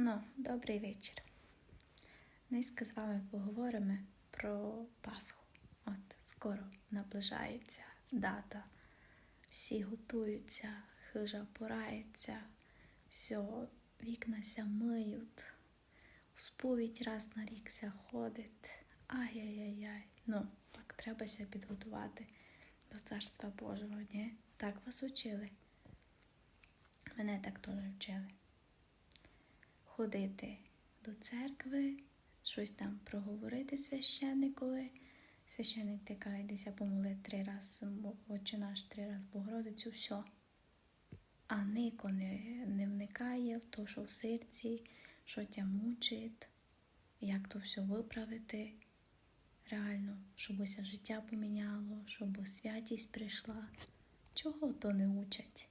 Ну, добрий вечір. Низько з вами поговоримо про Пасху. От скоро наближається дата. Всі готуються, хижа порається, все, вікна ся миють, у сповідь раз на рік ся ходить. Ай-яй-яй-яй. Ну, так треба ся підготувати до Царства Божого, ні? Так вас учили. Мене так теж вчили ходити до церкви, щось там проговорити священникові. Священник тикає десь помолити три рази, отче наш три рази Богородицю, все. А Нико не, не вникає в то, що в серці, що тя мучить, як то все виправити реально, щоб усе життя поміняло, щоб святість прийшла. Чого то не учать?